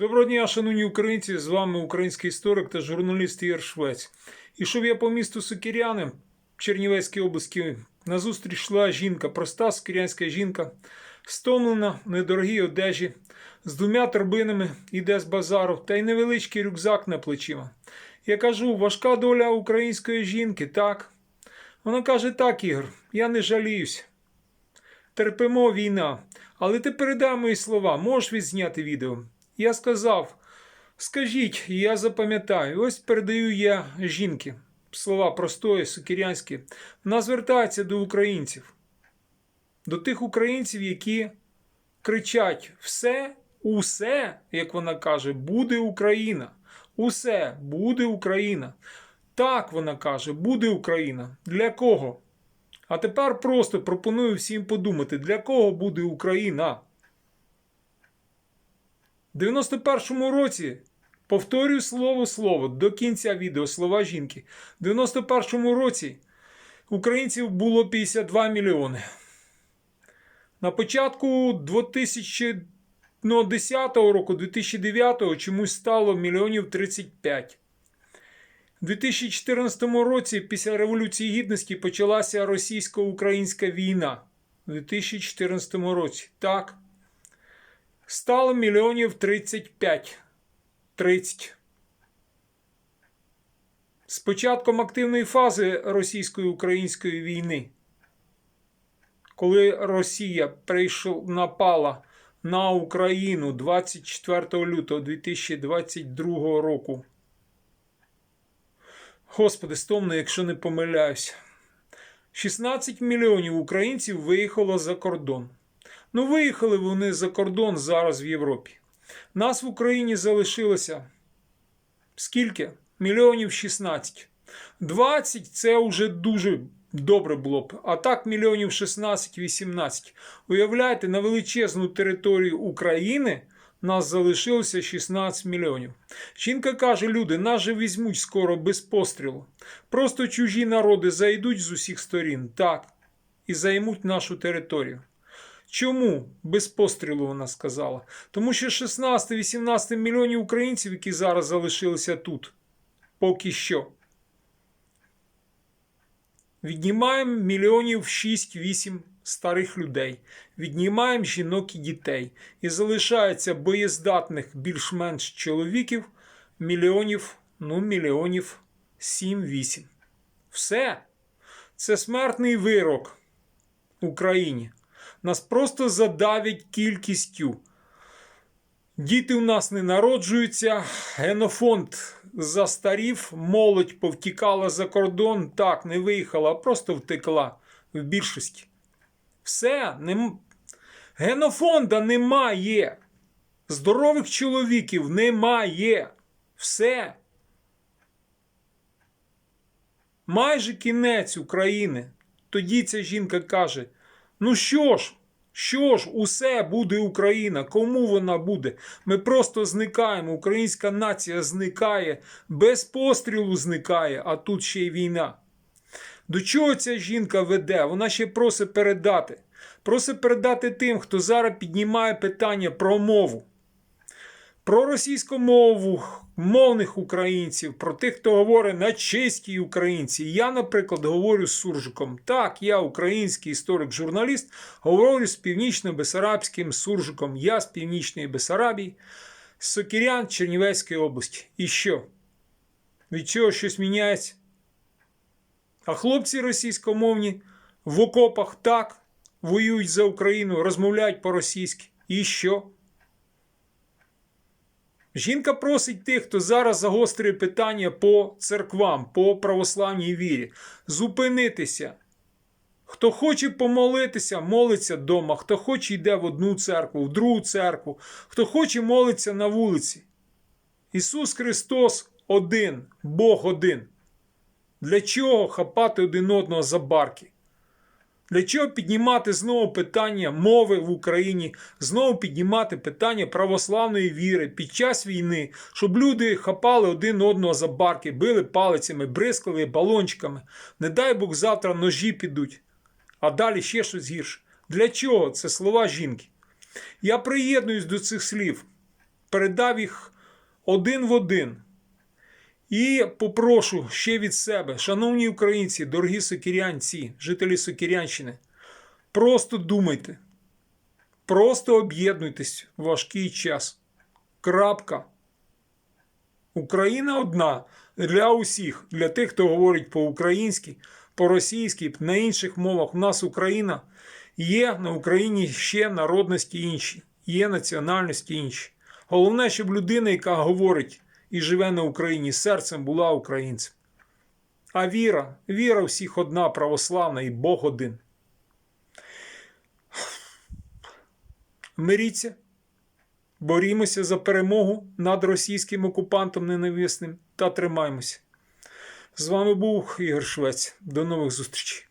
Доброго дня, шановні українці! З вами український історик та журналіст Ігор Швець. Ішов я по місту Сокиряни в Чернівецькій області. Назустріч йшла жінка, проста сокирянська жінка, стомлена в недорогій одежі, з двома торбинами іде з базару та й невеличкий рюкзак на плечима. Я кажу, важка доля української жінки, так? Вона каже: так, Ігор, я не жаліюсь. Терпимо війна. Але ти передай мої слова, можеш відзняти відео? Я сказав: скажіть, я запам'ятаю, ось передаю я жінки. Слова простої, сукірянські. Вона звертається до українців, до тих українців, які кричать: все, усе, як вона каже, буде Україна. Усе буде Україна. Так вона каже, буде Україна. Для кого? А тепер просто пропоную всім подумати, для кого буде Україна. В 91-му році, повторюю слово слово до кінця відео слова жінки. В 91-му році українців було 52 мільйони. На початку 2010 року, 2009 чомусь стало мільйонів 35. У 2014 році, після Революції Гідності, почалася російсько-українська війна. У 2014 році. Так. Стало мільйонів 35. 30. З початком активної фази російсько-української війни, коли Росія напала на Україну 24 лютого 2022 року. Господи, стомно, якщо не помиляюсь. 16 мільйонів українців виїхало за кордон. Ну, виїхали вони за кордон зараз в Європі. Нас в Україні залишилося скільки? Мільйонів 16. 20 це вже дуже добре було б. А так мільйонів 16-18. Уявляєте, на величезну територію України нас залишилося 16 мільйонів. Жінка каже: люди, нас же візьмуть скоро без пострілу. Просто чужі народи зайдуть з усіх сторін, так, і займуть нашу територію. Чому без пострілу вона сказала? Тому що 16-18 мільйонів українців, які зараз залишилися тут, поки що. Віднімаємо мільйонів 6-8 старих людей, віднімаємо жінок і дітей. І залишається боєздатних більш-менш чоловіків мільйонів, ну, мільйонів 7-8. Все. Це смертний вирок Україні. Нас просто задавять кількістю. Діти у нас не народжуються, генофонд застарів, молодь повтікала за кордон, так, не виїхала, а просто втекла в більшості. Все, нем... генофонда немає. Здорових чоловіків немає. Все. Майже кінець України. Тоді ця жінка каже: Ну що ж, що ж, усе буде Україна. Кому вона буде? Ми просто зникаємо. Українська нація зникає, без пострілу зникає, а тут ще й війна. До чого ця жінка веде? Вона ще просить передати. Просить передати тим, хто зараз піднімає питання про мову. Про російську мову, мовних українців, про тих, хто говорить на чеській українці. Я, наприклад, говорю з суржиком. Так, я український історик-журналіст, говорю з північно-бесарабським суржиком. Я з Північної Бесарабії, з Сокірян Чернівецької області. І що? Від чого щось міняється? А хлопці російськомовні в окопах так воюють за Україну, розмовляють по-російськи. І що? Жінка просить тих, хто зараз загострює питання по церквам, по православній вірі, зупинитися. Хто хоче помолитися, молиться вдома, хто хоче йде в одну церкву, в другу церкву, хто хоче молиться на вулиці. Ісус Христос один, Бог один. Для чого хапати один одного за барки? Для чого піднімати знову питання мови в Україні, знову піднімати питання православної віри під час війни, щоб люди хапали один одного за барки, били палицями, бризкали балончиками. Не дай Бог завтра ножі підуть, а далі ще щось гірше. Для чого? Це слова жінки. Я приєднуюсь до цих слів. передав їх один в один. І попрошу ще від себе, шановні українці, дорогі сокірянці, жителі Сокірянщини, просто думайте, просто об'єднуйтесь в важкий час. Крапка. Україна одна для усіх, для тих, хто говорить по-українськи, по-російськи, на інших мовах. У нас Україна є на Україні ще народності інші, є національності інші. Головне, щоб людина, яка говорить і живе на Україні, серцем була українцем. А віра, віра всіх одна, православна і Бог один. Миріться, борімося за перемогу над російським окупантом ненависним та тримаймося. З вами був Ігор Швець. До нових зустрічей.